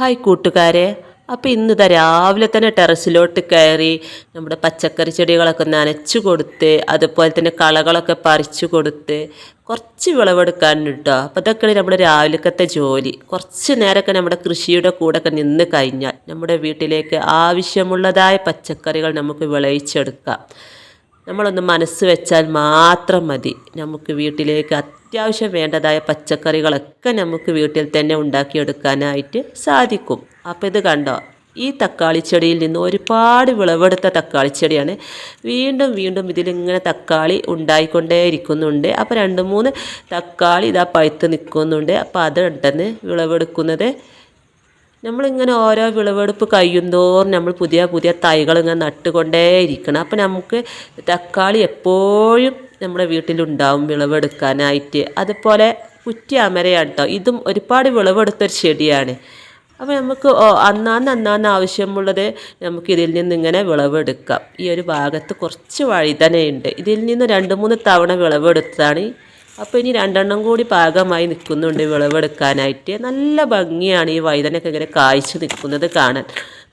Hi കൂട്ടുകാരെ. അപ്പോൾ ഇന്ന് ഇതാ രാവിലെ തന്നെ ടെറസിലോട്ട് കയറി നമ്മുടെ പച്ചക്കറി ചെടികളൊക്കെ നനച്ചു കൊടുത്ത് അതുപോലെ തന്നെ കളകളൊക്കെ പറിച്ചു കൊടുത്ത് കുറച്ച് വിളവെടുക്കാനുണ്ട്. കേട്ടോ അപ്പോൾ ഇതൊക്കെയാണ് നമ്മുടെ രാവിലത്തെ ജോലി. കുറച്ച് നേരമൊക്കെ നമ്മുടെ കൃഷിയുടെ കൂടെയൊക്കെ നിന്ന് കഴിഞ്ഞാൽ നമ്മുടെ വീട്ടിലേക്ക് ആവശ്യമുള്ളതായ പച്ചക്കറികൾ നമുക്ക് വിളയിച്ചെടുക്കാം. നമ്മളൊന്ന് മനസ്സ് വെച്ചാൽ മാത്രം മതി. നമുക്ക് വീട്ടിലേക്ക് അത്യാവശ്യം വേണ്ടതായ പച്ചക്കറികളൊക്കെ നമുക്ക് വീട്ടിൽ തന്നെ ഉണ്ടാക്കിയെടുക്കാനായിട്ട് സാധിക്കും. അപ്പോൾ ഇത് കണ്ടോ? ഈ തക്കാളി ചെടിയിൽ നിന്ന് ഒരുപാട് വിളവെടുത്ത തക്കാളി ചെടിയാണ്. വീണ്ടും വീണ്ടും ഇതിലിങ്ങനെ തക്കാളി ഉണ്ടായിക്കൊണ്ടേയിരിക്കുന്നുണ്ട്. അപ്പോൾ രണ്ട് മൂന്ന് തക്കാളി ഇതാ പഴുത്ത് നിൽക്കുന്നുണ്ട്. അപ്പോൾ അത് ഉണ്ടെന്ന് വിളവെടുക്കുന്നത്. നമ്മളിങ്ങനെ ഓരോ വിളവെടുപ്പ് കഴിയുന്തോറും നമ്മൾ പുതിയ പുതിയ തൈകൾ ഇങ്ങനെ നട്ടുകൊണ്ടേയിരിക്കണം. അപ്പോൾ നമുക്ക് തക്കാളി എപ്പോഴും നമ്മുടെ വീട്ടിലുണ്ടാവും വിളവെടുക്കാനായിട്ട്. അതുപോലെ കുറ്റി അമരയാണ് കേട്ടോ ഇതും ഒരുപാട് വിളവെടുത്തൊരു ചെടിയാണ്. അപ്പോൾ നമുക്ക് അന്നാന്ന് അന്നാന്ന് ആവശ്യമുള്ളത് നമുക്ക് ഇതിൽ നിന്ന് ഇങ്ങനെ വിളവെടുക്കാം. ഈ ഒരു ഭാഗത്ത് കുറച്ച് വഴുതനയുണ്ട് ഇതിൽ നിന്ന് രണ്ട് മൂന്ന് തവണ വിളവെടുത്താണ് അപ്പോൾ ഇനി രണ്ടെണ്ണം കൂടി പാകമായി നിൽക്കുന്നുണ്ട് വിളവെടുക്കാനായിട്ട്. നല്ല ഭംഗിയാണ് ഈ വഴുതനൊക്കെ ഇങ്ങനെ കായ്ച്ചു നിൽക്കുന്നത് കാണാൻ.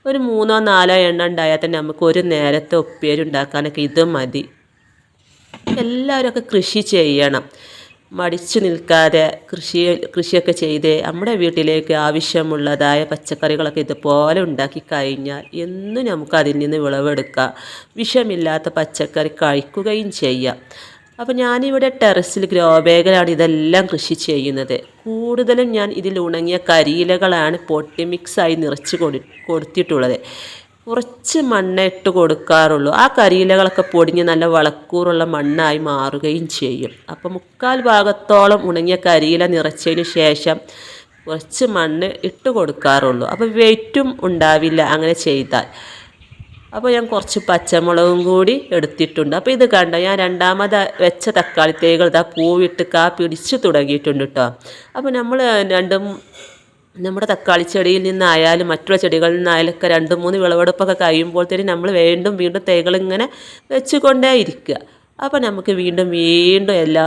ഒരു മൂന്നോ നാലോ എണ്ണ ഉണ്ടായാൽ തന്നെ നമുക്ക് ഒരു നേരത്തെ ഉപ്പേരുണ്ടാക്കാനൊക്കെ ഇത് മതി. എല്ലാവരും കൃഷി ചെയ്യണം. മടിച്ചു നിൽക്കാതെ കൃഷി കൃഷിയൊക്കെ ചെയ്ത് നമ്മുടെ വീട്ടിലേക്ക് ആവശ്യമുള്ളതായ പച്ചക്കറികളൊക്കെ ഇതുപോലെ ഉണ്ടാക്കി കഴിഞ്ഞാൽ എന്നും നമുക്ക് അതിൽ നിന്ന് വിളവെടുക്കാം. വിഷമില്ലാത്ത പച്ചക്കറി കഴിക്കുകയും ചെയ്യാം. അപ്പോൾ ഞാനിവിടെ ടെറസിൽ ഗ്രോ ബാഗിലാണ് ഇതെല്ലാം കൃഷി ചെയ്യുന്നത്. കൂടുതലും ഞാൻ ഇതിൽ ഉണങ്ങിയ കരിയിലകളാണ് പൊട്ടി മിക്സായി നിറച്ച് കൊടു കൊടുത്തിട്ടുള്ളത്. കുറച്ച് മണ്ണ ഇട്ട് കൊടുക്കാറുള്ളൂ. ആ കരിയിലകളൊക്കെ പൊടിഞ്ഞ് നല്ല വളക്കൂറുള്ള മണ്ണായി മാറുകയും ചെയ്യും. അപ്പോൾ മുക്കാൽ ഭാഗത്തോളം ഉണങ്ങിയ കരിയില നിറച്ചതിന് ശേഷം കുറച്ച് മണ്ണ് ഇട്ട് കൊടുക്കാറുള്ളൂ. അപ്പോൾ വെയിറ്റും ഉണ്ടാവില്ല അങ്ങനെ ചെയ്താൽ. അപ്പോൾ ഞാൻ കുറച്ച് പച്ചമുളകും കൂടി എടുത്തിട്ടുണ്ട്. അപ്പോൾ ഇത് കണ്ടോ ഞാൻ രണ്ടാമത് വെച്ച തക്കാളി തൈകൾ ഇതാ പൂവിട്ട് കാ പിടിച്ച് തുടങ്ങിയിട്ടുണ്ട് കേട്ടോ അപ്പോൾ നമ്മൾ രണ്ടും നമ്മുടെ തക്കാളി ചെടിയിൽ നിന്നായാലും മറ്റുള്ള ചെടികളിൽ നിന്നായാലും ഒക്കെ രണ്ട് മൂന്ന് വിളവെടുപ്പൊക്കെ കഴിയുമ്പോൾ തന്നെ നമ്മൾ വീണ്ടും വീണ്ടും തൈകൾ ഇങ്ങനെ വെച്ചുകൊണ്ടേ ഇരിക്കുക. അപ്പോൾ നമുക്ക് വീണ്ടും വീണ്ടും എല്ലാ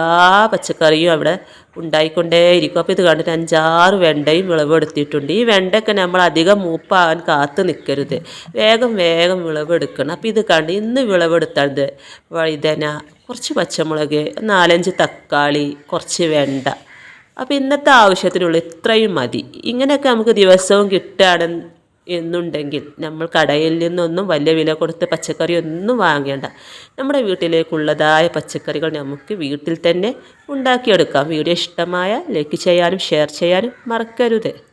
പച്ചക്കറിയും അവിടെ ഉണ്ടായിക്കൊണ്ടേയിരിക്കും അപ്പോൾ ഇത് കണ്ടിട്ട് അഞ്ചാറ് വെണ്ടയും വിളവെടുത്തിട്ടുണ്ട്. ഈ വെണ്ടയൊക്കെ നമ്മൾ അധികം മൂപ്പാകാൻ കാത്ത് നിൽക്കരുത്. വേഗം വേഗം വിളവെടുക്കണം. അപ്പോൾ ഇത് കണ്ട് ഇന്ന് വിളവെടുത്തത് വഴുതന കുറച്ച് പച്ചമുളക് നാലഞ്ച് തക്കാളി കുറച്ച് വെണ്ട. അപ്പോൾ ഇന്നത്തെ ആവശ്യത്തിനുള്ള ഇത്രയും മതി. ഇങ്ങനെയൊക്കെ നമുക്ക് ദിവസവും കിട്ടുകയാണ് എന്നുണ്ടെങ്കിൽ നമ്മൾ കടയിൽ നിന്നൊന്നും വലിയ വില കൊടുത്ത് പച്ചക്കറി ഒന്നും വാങ്ങേണ്ട. നമ്മുടെ വീട്ടിലേക്കുള്ളതായ പച്ചക്കറികൾ നമുക്ക് വീട്ടിൽ തന്നെ ഉണ്ടാക്കിയെടുക്കാം. വീഡിയോ ഇഷ്ടമായ ലൈക്ക് ചെയ്യാനും ഷെയർ ചെയ്യാനും മറക്കരുത്.